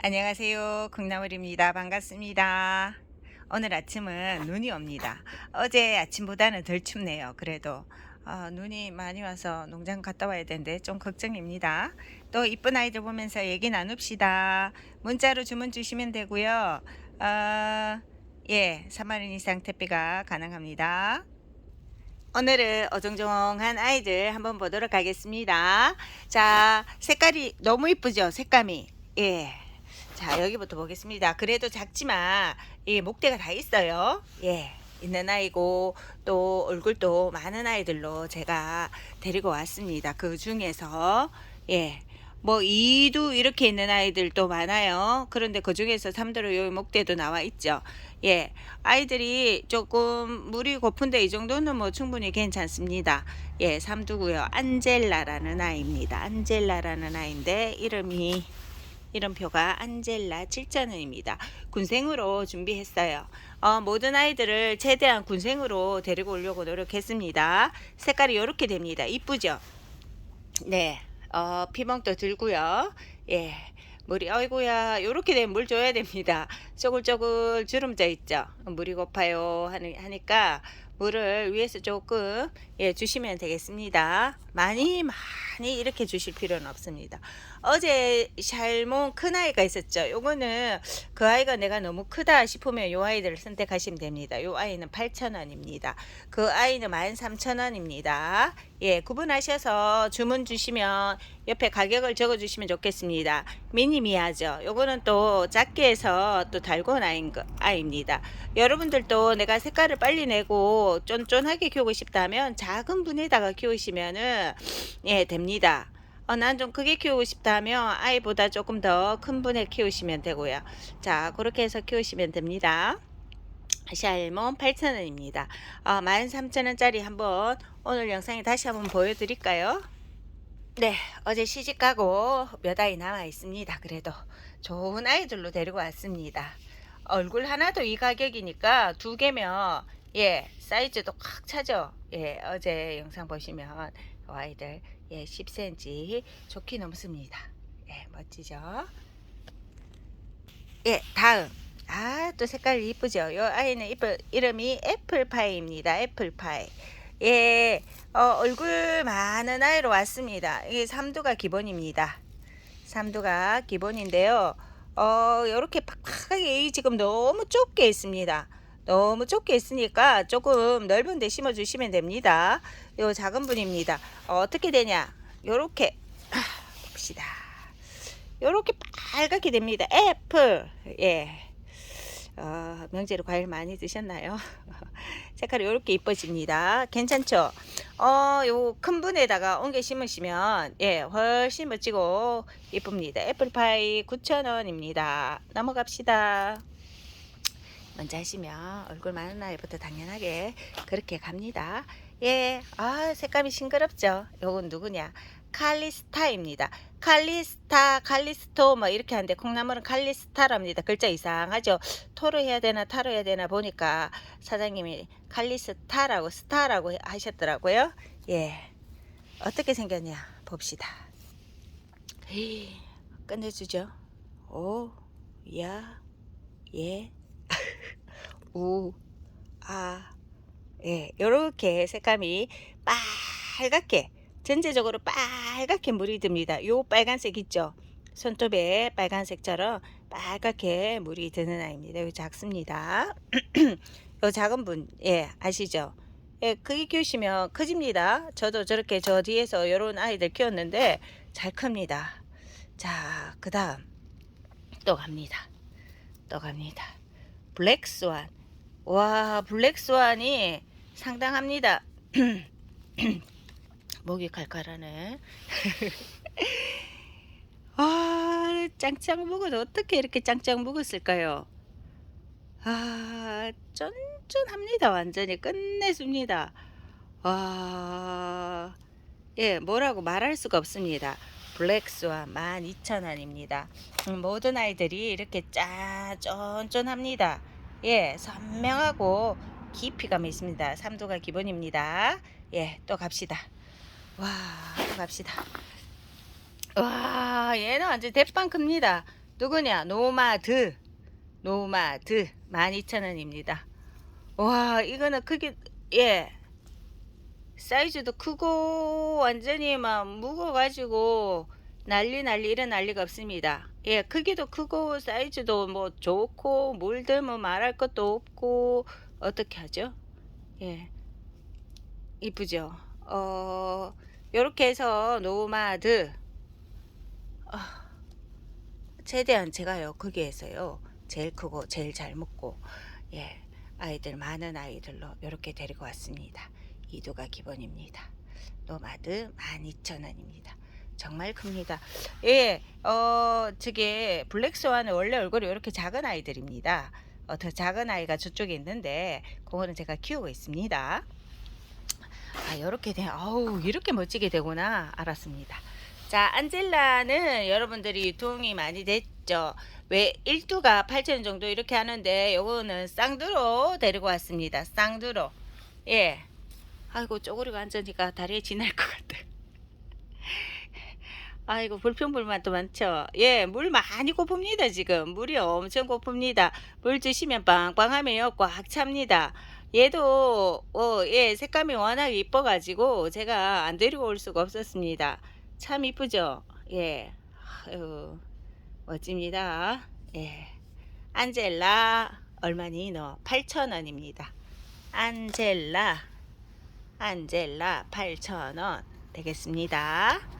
안녕하세요. 콩나물입니다. 반갑습니다. 오늘 아침은 눈이 옵니다. 어제 아침보다는 덜 춥네요. 그래도 어, 눈이 많이 와서 농장 갔다 와야 되는데 좀 걱정입니다. 또 이쁜 아이들 보면서 얘기 나눕시다. 문자로 주문 주시면 되고요. 어, 예, 3만 원 이상 택배가 가능합니다. 오늘은 어정쩡한 아이들 한번 보도록 하겠습니다. 자, 색깔이 너무 이쁘죠? 색감이. 예. 자, 여기부터 보겠습니다. 그래도 작지만, 이 목대가 다 있어요. 예. 있는 아이고, 또 얼굴도 많은 아이들로 제가 데리고 왔습니다. 그 중에서, 예. 뭐, 2도 이렇게 있는 아이들도 많아요. 그런데 그 중에서 3도로 요 목대도 나와 있죠. 예. 아이들이 조금 물이 고픈데 이 정도는 뭐 충분히 괜찮습니다. 예, 3두고요. 안젤라라는 아이입니다. 안젤라라는 아이인데, 이름이 이름표가 안젤라 7,000원입니다. 군생으로 준비했어요. 어, 모든 아이들을 최대한 군생으로 데리고 오려고 노력했습니다. 색깔이 이렇게 됩니다. 이쁘죠? 네. 어, 피멍도 들고요. 예. 물이 어이구야 요렇게 되면 물 줘야 됩니다. 쪼글쪼글 주름져 있죠. 물이 고파요 하니, 하니까 물을 위에서 조금 예 주시면 되겠습니다. 많이 많이 이렇게 주실 필요는 없습니다. 어제 샬몬 큰 아이가 있었죠. 요거는 그 아이가 내가 너무 크다 싶으면 요 아이들을 선택하시면 됩니다. 요 아이는 8,000원입니다. 그 아이는 13,000원입니다. 예, 구분하셔서 주문 주시면 옆에 가격을 적어 주시면 좋겠습니다. 미니미하죠. 요거는 또 작게 해서 또 달고 나인 거, 아이입니다. 여러분들도 내가 색깔을 빨리 내고 쫀쫀하게 키우고 싶다면 작은 분에다가 키우시면은 예, 됩니다. 어, 난 좀 크게 키우고 싶다면 아이보다 조금 더 큰 분에 키우시면 되고요. 자, 그렇게 해서 키우시면 됩니다. 샬몬 8,000원입니다. 어, 13,000원짜리 한번 오늘 영상에 다시 한번 보여드릴까요? 네, 어제 시집 가고 몇 아이 남아 있습니다. 그래도 좋은 아이들로 데리고 왔습니다. 얼굴 하나도 이 가격이니까 두 개면 예 사이즈도 꽉 차죠. 예 어제 영상 보시면 그 아이들 예 10cm 좋게 넘습니다. 예 멋지죠. 예 다음 아 또 색깔 이쁘죠. 요 아이는 이쁘, 이름이 애플파이입니다. 애플파이. 예, 어, 얼굴 많은 아이로 왔습니다. 이게 3두가 기본입니다. 3두가 기본인데요. 어, 이렇게 팍팍하게 이 지금 너무 좁게 있습니다. 너무 좁게 있으니까 조금 넓은 데 심어 주시면 됩니다. 요 작은 분입니다. 어, 떻게 되냐? 요렇게 아, 봅시다. 요렇게 빨갛게 됩니다. 애플. 예. 어, 명제로 과일 많이 드셨나요? 색깔이 이렇게 이뻐집니다. 괜찮죠? 어, 요 큰 분에다가 옮겨 심으시면 예, 훨씬 멋지고 이쁩니다. 애플파이 9,000원입니다. 넘어갑시다. 먼저 하시면 얼굴 많은 아이부터 당연하게 그렇게 갑니다. 예, 아, 색감이 싱그럽죠? 요건 누구냐? 칼리스타입니다. 칼리스타, 칼리스토 뭐 이렇게 하는데 콩나물은 칼리스타랍니다. 글자 이상하죠. 토로 해야 되나 타로 해야 되나 보니까 사장님이 칼리스타라고 스타라고 하셨더라고요. 예. 어떻게 생겼냐 봅시다. 끝내주죠. 오, 야, 예, 우, 아, 예. 요렇게 색감이 빨갛게 전체적으로 빨갛게 물이 듭니다. 요 빨간색 있죠? 손톱에 빨간색처럼 빨갛게 물이 드는 아이입니다. 요 작습니다. 요 작은 분, 예, 아시죠? 예, 크게 키우시면 커집니다. 저도 저렇게 저 뒤에서 요런 아이들 키웠는데 잘 큽니다. 자, 그 다음 또 갑니다. 또 갑니다. 블랙스완. 와, 블랙스완이 상당합니다. 목이 칼칼하네. 아, 짱짱 묵은 어떻게 이렇게 짱짱 묵었을까요? 아, 쫀쫀합니다. 완전히 끝내줍니다. 와, 예, 뭐라고 말할 수가 없습니다. 블랙스완 12,000원입니다. 음, 모든 아이들이 이렇게 짜 쫀쫀합니다. 예, 선명하고 깊이감 있습니다. 3도가 기본입니다. 예, 또 갑시다. 와, 또 갑시다. 와, 얘는 완전 대빵 큽니다. 누구냐? 노마드. 노마드 12,000원입니다. 와, 이거는 크기 예. 사이즈도 크고 완전히 막 무거워 가지고 난리 난리 이런 난리가 없습니다. 예, 크기도 크고 사이즈도 뭐 좋고 물들면 말할 것도 없고 어떻게 하죠? 예. 이쁘죠? 어, 요렇게 해서 노마드 어, 최대한 제가요 거기에서요 제일 크고 제일 잘 먹고 예 아이들 많은 아이들로 이렇게 데리고 왔습니다 이두가 기본입니다 노마드 12,000원입니다 정말 큽니다 예 어 저게 블랙스완은 원래 얼굴이 이렇게 작은 아이들입니다 어, 더 작은 아이가 저쪽에 있는데 그거는 제가 키우고 있습니다 아 이렇게 돼 아우 이렇게 멋지게 되구나 알았습니다 자, 안젤라는 여러분들이 유통이 많이 됐죠. 왜 1두가 8,000원 정도 이렇게 하는데 요거는 쌍두로 데리고 왔습니다. 쌍두로. 예. 아이고, 쪼그리고 앉으니까 다리에 지날 것 같아. 아이고, 불평불만도 많죠. 예, 물 많이 고픕니다, 지금. 물이 엄청 고픕니다. 물 드시면 빵빵하면요, 꽉 찹니다. 얘도, 어, 예, 색감이 워낙 이뻐가지고 제가 안 데리고 올 수가 없었습니다. 참 이쁘죠? 예. 아유, 멋집니다. 예. 안젤라, 얼마니 너? 8,000원입니다. 안젤라, 안젤라 8,000원 되겠습니다.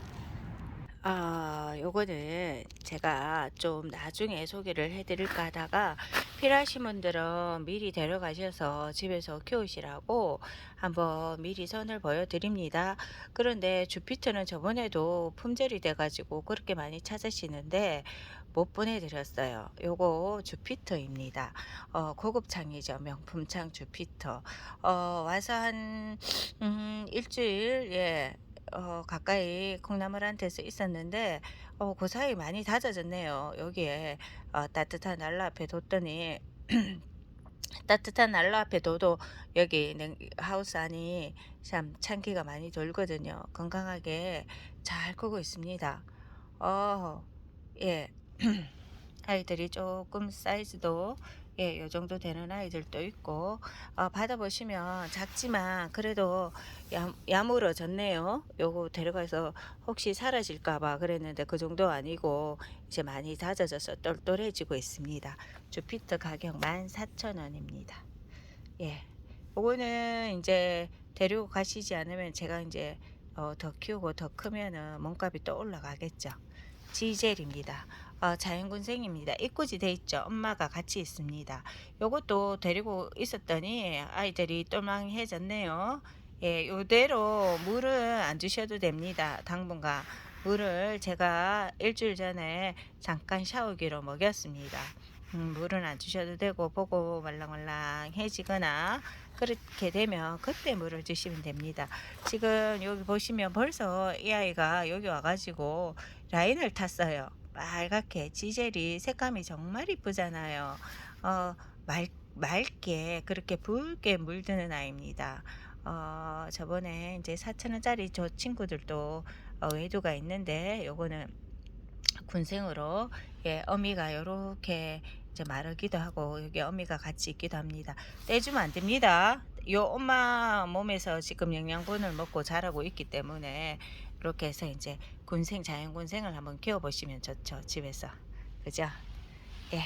아, 요거는 제가 좀 나중에 소개를 해드릴까 하다가 필요하신 분들은 미리 데려가셔서 집에서 키우시라고 한번 미리 선을 보여드립니다. 그런데 주피터는 저번에도 품절이 돼가지고 그렇게 많이 찾으시는데 못 보내드렸어요. 요거 주피터입니다. 어, 고급 창이죠. 명품 창 주피터. 어, 와서 한, 음, 일주일, 예, 어, 가까이 콩나물한테서 있었는데 어, 그 사이 많이 다져졌네요. 여기에 어, 따뜻한 난로 앞에 뒀더니 따뜻한 난로 앞에 둬도 여기 냉, 하우스 안이 참 찬기가 많이 돌거든요. 건강하게 잘 크고 있습니다. 어, 예. 아이들이 조금 사이즈도 예, 요 정도 되는 아이들도 있고 어, 받아보시면 작지만 그래도 야, 야물어졌네요. 요거 데려가서 혹시 사라질까봐 그랬는데 그 정도 아니고 이제 많이 다져져서 똘똘해지고 있습니다. 주피터 가격 14,000원입니다. 예, 요거는 이제 데리고 가시지 않으면 제가 이제 어, 더 키우고 더 크면은 몸값이 또 올라가겠죠. 지젤입니다. 어, 자연군생입니다. 입구지 돼 있죠. 엄마가 같이 있습니다. 요것도 데리고 있었더니 아이들이 똘망해졌네요. 예, 요대로 물을 안 주셔도 됩니다. 당분간 물을 제가 일주일 전에 잠깐 샤워기로 먹였습니다. 음, 물은 안 주셔도 되고 보고 말랑말랑해지거나 그렇게 되면 그때 물을 주시면 됩니다. 지금 여기 보시면 벌써 이 아이가 여기 와가지고 라인을 탔어요. 빨갛게 지젤이 색감이 정말 이쁘잖아요. 어, 말, 맑게 그렇게 붉게 물드는 아이입니다. 어, 저번에 이제 4천원짜리 저 친구들도 어, 외도가 있는데 요거는 군생으로 예, 어미가 요렇게 이제 마르기도 하고 여기 어미가 같이 있기도 합니다. 떼주면 안 됩니다. 요 엄마 몸에서 지금 영양분을 먹고 자라고 있기 때문에 이렇게 해서 이제 군생 자연군생을 한번 키워보시면 좋죠 집에서 그죠? 예.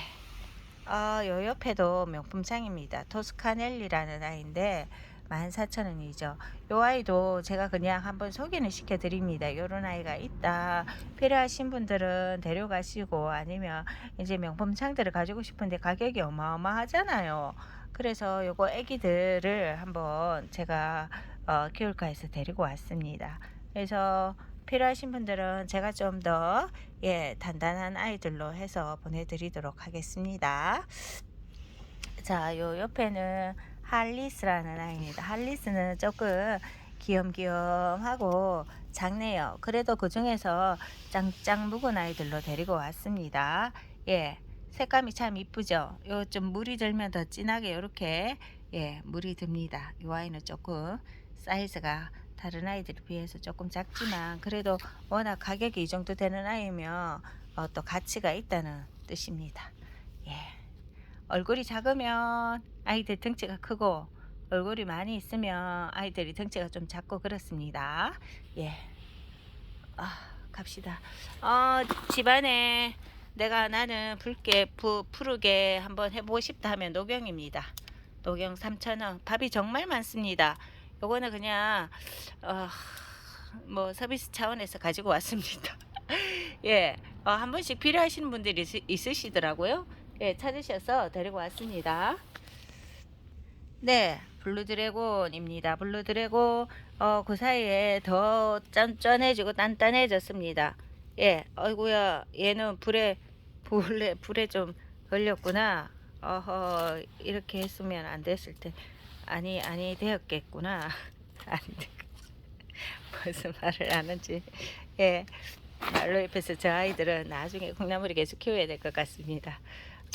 어, 요 옆에도 명품창입니다. 토스카넬리라는 아이인데 14,000원이죠. 요 아이도 제가 그냥 한번 소개는 시켜드립니다. 요런 아이가 있다. 필요하신 분들은 데려가시고 아니면 이제 명품 창들을 가지고 싶은데 가격이 어마어마하잖아요. 그래서 요거 애기들을 한번 제가 어, 키울까 해서 데리고 왔습니다. 그래서 필요하신 분들은 제가 좀 더 예, 단단한 아이들로 해서 보내드리도록 하겠습니다. 자, 요 옆에는 할리스라는 아이입니다. 할리스는 조금 귀염귀염하고 작네요. 그래도 그 중에서 짱짱 묵은 아이들로 데리고 왔습니다. 예, 색감이 참 이쁘죠. 요 좀 물이 들면 더 진하게 이렇게 예, 물이 듭니다. 이 아이는 조금 사이즈가 다른 아이들에 비해서 조금 작지만 그래도 워낙 가격이 이 정도 되는 아이면 어, 또 가치가 있다는 뜻입니다. 예. 얼굴이 작으면 아이들 덩치가 크고 얼굴이 많이 있으면 아이들이 덩치가 좀 작고 그렇습니다. 예. 아, 갑시다. 어, 집안에 내가 나는 붉게 부, 푸르게 한번 해보고 싶다 하면 녹용입니다. 녹용 3,000원. 밥이 정말 많습니다. 요거는 그냥 어, 뭐 서비스 차원에서 가지고 왔습니다. 예, 어, 한 번씩 필요하시는 분들이 있, 있으시더라고요. 예, 찾으셔서 데리고 왔습니다. 네, 블루드래곤입니다. 블루드래곤, 어, 그 사이에 더 짠짠해지고 단단해졌습니다. 예, 어이구야, 얘는 불에, 불에, 불에 좀 걸렸구나. 어허, 이렇게 했으면 안 됐을 때, 아니, 아니, 되었겠구나. 안 돼. 무슨 말을 하는지. 예, 말로 옆에서 저 아이들은 나중에 콩나물을 계속 키워야 될 것 같습니다.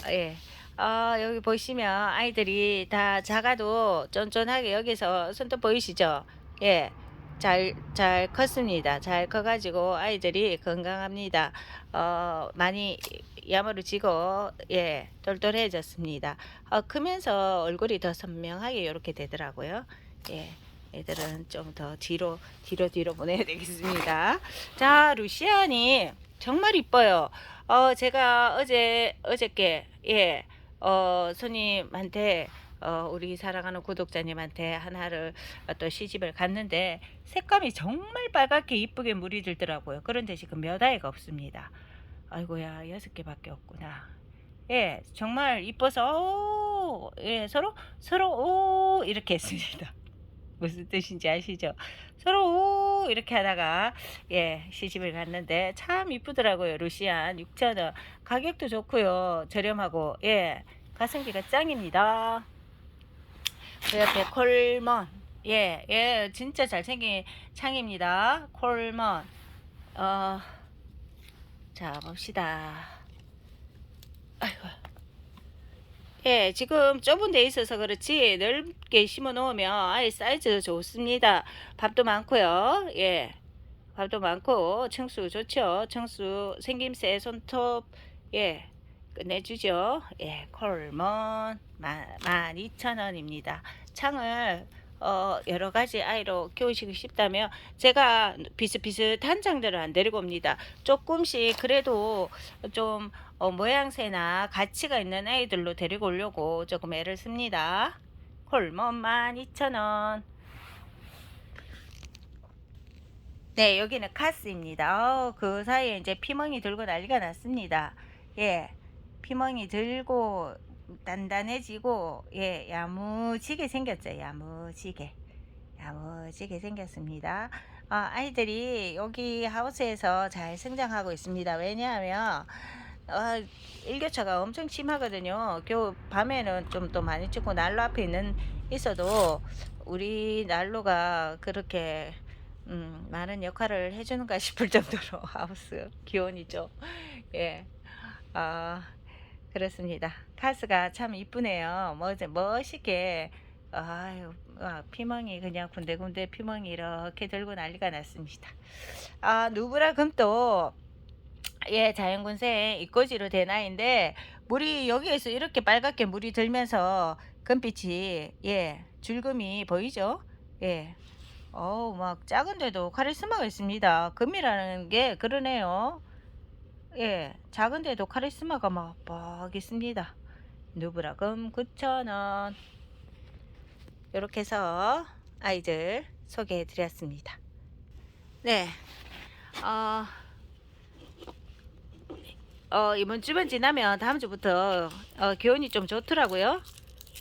어, 예. 어, 여기 보시면 아이들이 다 작아도 쫀쫀하게 여기서 손톱 보이시죠? 예. 잘, 잘 컸습니다. 잘 커가지고 아이들이 건강합니다. 어, 많이 야무르지고, 예, 똘똘해졌습니다. 어, 크면서 얼굴이 더 선명하게 이렇게 되더라고요. 예. 애들은 좀 더 뒤로, 뒤로, 뒤로 보내야 되겠습니다. 자, 루시안이 정말 이뻐요. 어, 제가 어제, 어저께, 예, 어, 손님한테, 어, 우리 사랑하는 구독자님한테 하나를 어, 또 시집을 갔는데 색감이 정말 빨갛게 이쁘게 물이 들더라고요. 그런데 지금 몇 아이가 없습니다. 아이고야, 여섯 개밖에 없구나. 예, 정말 이뻐서, 오, 예, 서로, 서로, 오, 이렇게 했습니다. 무슨 뜻인지 아시죠? 서로 오 이렇게 하다가 예 시집을 갔는데 참 이쁘더라고요 루시안 6,000원 가격도 좋고요 저렴하고 예 가성비가 짱입니다 그 옆에 콜먼 예, 예, 진짜 잘생긴 창입니다. 콜먼. 어, 자, 봅시다. 아이고. 예, 지금 좁은 데 있어서 그렇지 넓게 심어 놓으면 아예 사이즈 좋습니다. 밥도 많고요. 예. 밥도 많고 청수 좋죠. 청수 생김새 손톱 예. 끝내주죠. 예, 콜먼 12,000원입니다. 창을 어, 여러 가지 아이로 키우시고 싶다면 제가 비슷비슷한 장들을 안 데리고 옵니다. 조금씩 그래도 좀 어, 모양새나 가치가 있는 아이들로 데리고 오려고 조금 애를 씁니다. 콜몬 12,000원. 네, 여기는 카스입니다. 어, 그 사이에 이제 피멍이 들고 난리가 났습니다. 예, 피멍이 들고 단단해지고 예 야무지게 생겼죠. 야무지게. 야무지게 생겼습니다. 어, 아이들이 여기 하우스에서 잘 성장하고 있습니다. 왜냐하면 어, 일교차가 엄청 심하거든요. 겨우 밤에는 좀또 많이 찍고 난로 앞에 있는 있어도 우리 난로가 그렇게 음, 많은 역할을 해주는가 싶을 정도로 하우스 기온이죠 예. 아, 그렇습니다. 카스가 참 이쁘네요. 뭐 멋있게 아유 와, 피멍이 그냥 군데군데 피멍이 이렇게 들고 난리가 났습니다. 아 누브라 금도 예 자연군생 이꼬지로 된 아이인데 물이 여기에서 이렇게 빨갛게 물이 들면서 금빛이 예 줄금이 보이죠? 예. 어우 막 작은데도 카리스마가 있습니다. 금이라는 게 그러네요. 예, 작은데도 카리스마가 막빡 있습니다. 누브라금 9,000원. 이렇게 해서 아이들 소개해 드렸습니다. 네. 어, 어, 이번 주만 지나면 다음 주부터 어, 기온이 좀 좋더라고요.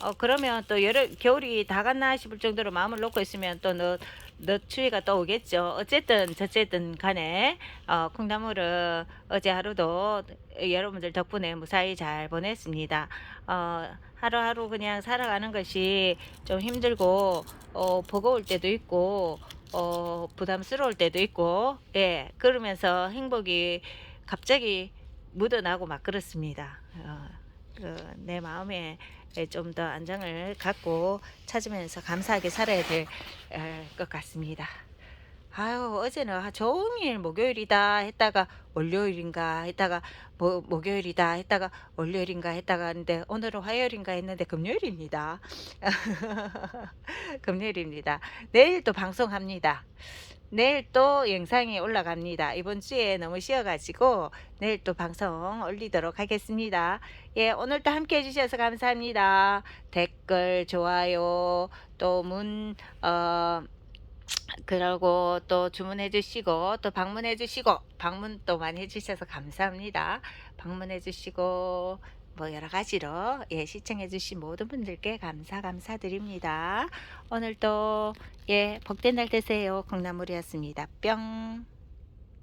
어, 그러면 또 여름, 겨울이 다 갔나 싶을 정도로 마음을 놓고 있으면 또 너, 늦 추위가 또 오겠죠. 어쨌든 저쨌든 간에 어, 콩나물을 어제 하루도 여러분들 덕분에 무사히 잘 보냈습니다. 어, 하루하루 그냥 살아가는 것이 좀 힘들고 어, 버거울 때도 있고 어, 부담스러울 때도 있고 예 그러면서 행복이 갑자기 묻어나고 막 그렇습니다. 어, 그 내 마음에 좀 더 안정을 갖고 찾으면서 감사하게 살아야 될 것 같습니다. 아유 어제는 하 종일 목요일이다 했다가 월요일인가 했다가 뭐 목요일이다 했다가 월요일인가 했다가 하는데 오늘은 화요일인가 했는데 금요일입니다. 금요일입니다. 내일 또 방송합니다. 내일 또 영상이 올라갑니다. 이번 주에 너무 쉬어가지고 내일 또 방송 올리도록 하겠습니다. 예, 오늘도 함께 해주셔서 감사합니다. 댓글, 좋아요, 또 문, 어, 그러고 또 주문해 주시고 또 방문해 주시고 방문 또 많이 해 주셔서 감사합니다. 방문해 주시고 뭐 여러 가지로 예 시청해 주신 모든 분들께 감사 감사드립니다. 오늘도 예 복된 날 되세요. 콩나물이었습니다. 뿅.